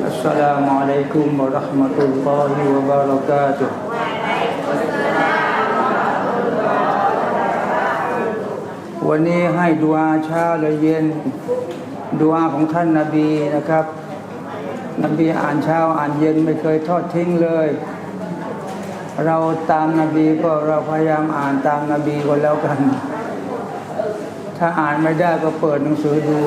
السلام عليكم ورحمة الله وبركاته วันนี้ให้ดูอาเช้าและเย็นดูอาของท่านนาบีนะครับ นบีอ่านเช้าอ่านเย็นไม่เคยทอดทิ้งเลย เราตามนาบีก็เราพยายามอ่านตามนาบีก็แล้วกัน ถ้าอ่านไม่ได้ก็เปิดหนังสือดู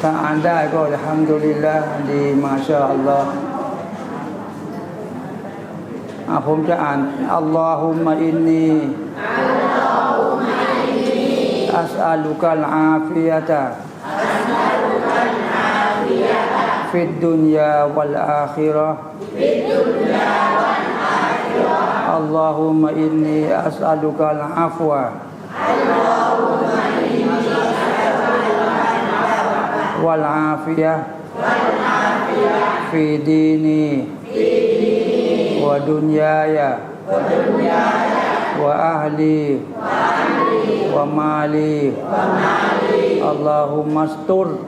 ถ้าอ่านได้ก็จะทำดุลิลละดีมาชาอัลลอฮ์อ่ะผมจะอ่านอัลลอฮุมะอินนีอัสอัลุกัลอาฟิยะตะฟิดดุนยาวัลอาคิเราะ wal afiyah wa dunyaya. Wa ahli. Wa mali. Allahumma stur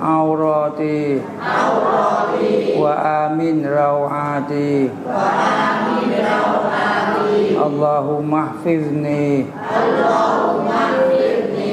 aurati. Wa amin Allahumma hafizni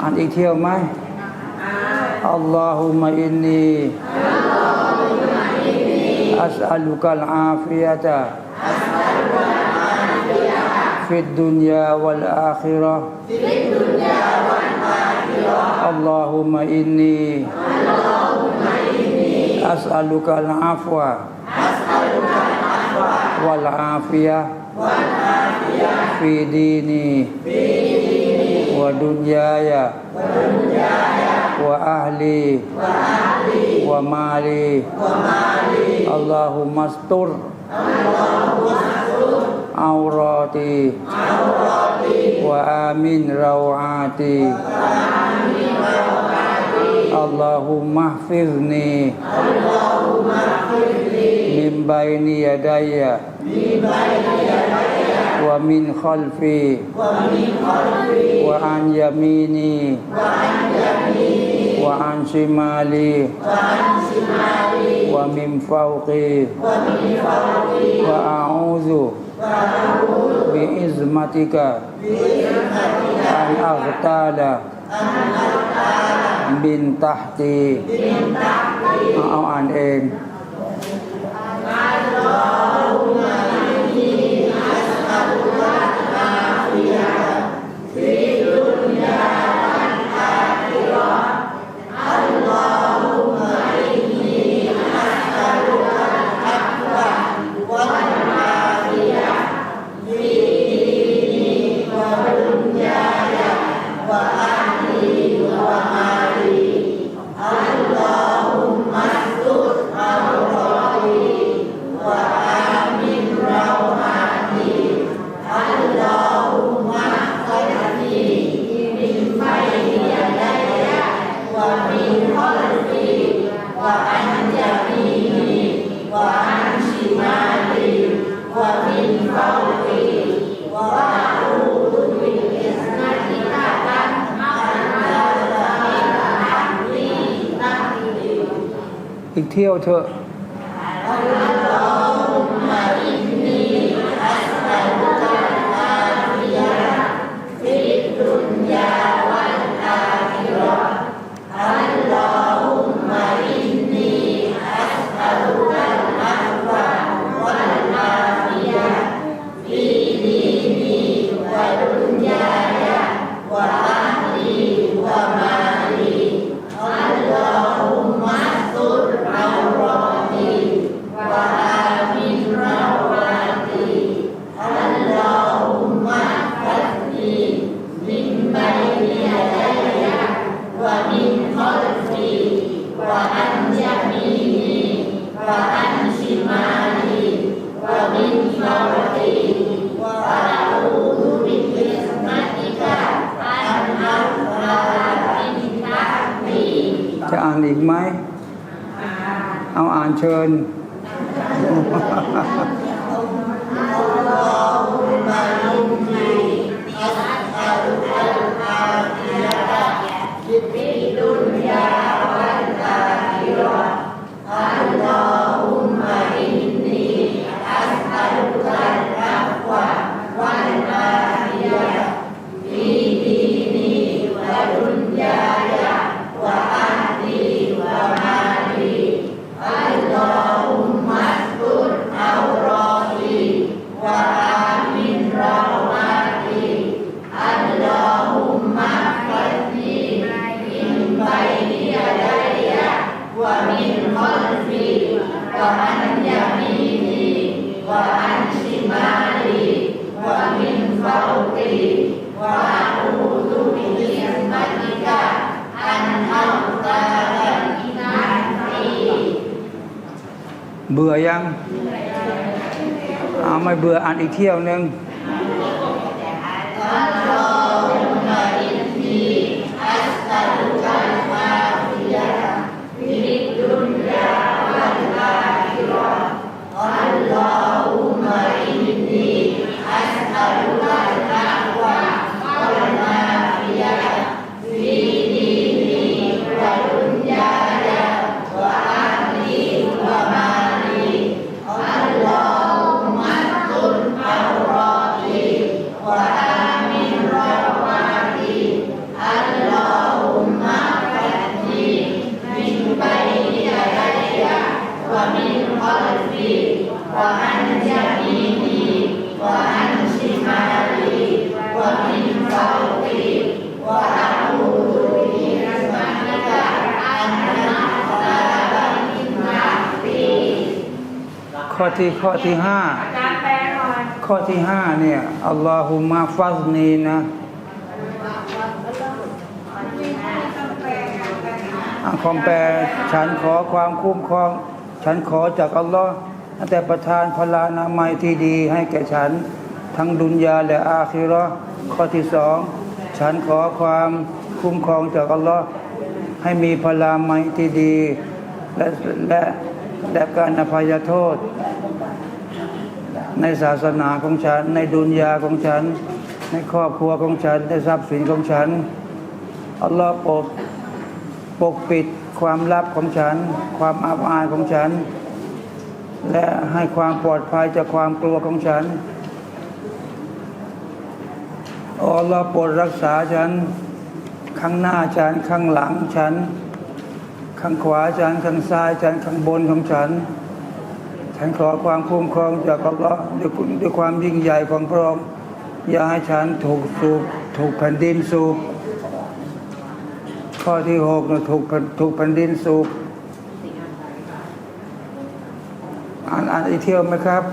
อ่านอีกเที่ยวไหมอัลลอฮุมะอินนีอัสอัลุกัลอาฟิยะตะฟิดดุนยาวัลอาคิเราะห์อัลลอฮุมะอินนีอัสอัลุกัลอาฟวะวัลอาฟิยะฟีดีนี ودنياي وأهلي ومالي اللهم استر عوراتي وآمن روعاتي اللهم احفظني من بين يدي wa min khalfi. Wa min khalfi. Wa an yamini. Wa an yamini. Wa an shimali. Wa an shimali. Wa min fawqi. Wa min fawqi. Wa a'udzu bi izmatika. an aghtala bin tahti. Bin tahti. อีกเที่ยวเถอะ จะอ่านอีกไหม เอาอ่านเชิญ เบื่อยัง เอาไม่เบื่ออ่านอีกเที่ยวหนึ่ง ข้อที่ข้อที่ห้าอาจารย์แปลหน่อยข้อที่ห้าเนี่ยอัลลอฮุมะฟัซนีนะอะคอมแปลฉันขอความคุ้มครอง ฉันขอจากอัลลอฮ์แต่ประทานพลานามัยที่ดีให้แก่ฉัน ทั้งดุนยาและอาคิเราะห์ข้อที่สองฉันขอความคุ้มครองจากอัลลอฮ์ให้มีพลานามัยที่ดี และและและการอภัยโทษ ในศาสนาของฉัน ในดุนยาของฉัน ในครอบครัวของฉัน ในทรัพย์สินของฉันอัลลอฮ์ปกปกปิดความลับของฉัน ความอับอายของฉัน และให้ความปลอดภัยจากความกลัวของฉันอัลลอฮ์โปรดรักษาฉัน ข้างหน้าฉัน ข้างหลังฉัน ข้างขวาฉัน ข้างซ้ายฉัน ข้างบนของฉัน ฉันขอความคุ้มครองจากอัลลอฮ์ด้วยด้วยความยิ่งใหญ่ของพระองค์อย่าให้ฉันถูกสูบถูกแผ่นดินสูบข้อที่หกนะถูกถูกแผ่นดินสูบอ่านอ่านอีเที่ยวไหมครับ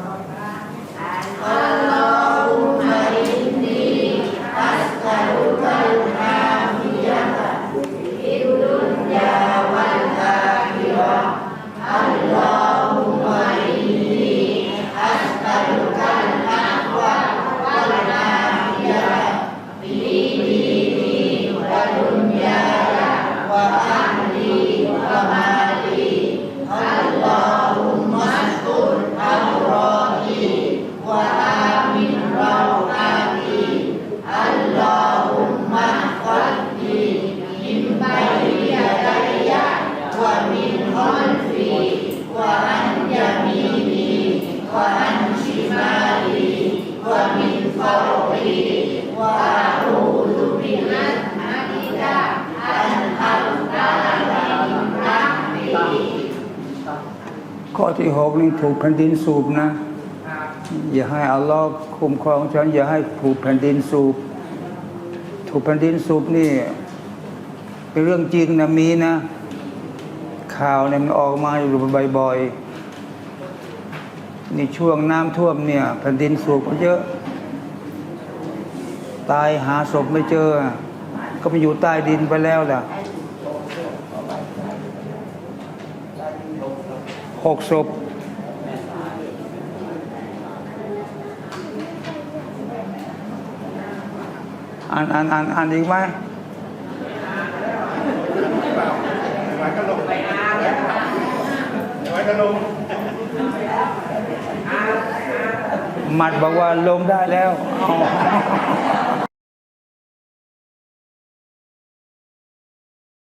ข้อที่หกนี่ถูกแผ่นดินสูบนะ อย่าให้อัลลอฮ์คุ้มครองฉัน อย่าให้ถูกแผ่นดินสูบ ถูกแผ่นดินสูบนี่ เป็นเรื่องจริงนะมีนะ ข่าวเนี่ยมันออกมาอยู่บ่อยๆนี่ช่วงน้ำท่วมเนี่ย แผ่นดินสูบก็เยอะ ตายหาศพไม่เจอ ก็ไปอยู่ใต้ดินไปแล้วล่ะ กศพอ่านอ่านอ่านอ่านอีกไหมก็ลงไปไว้ก็ลงมัดบอกว่าลงได้แล้ว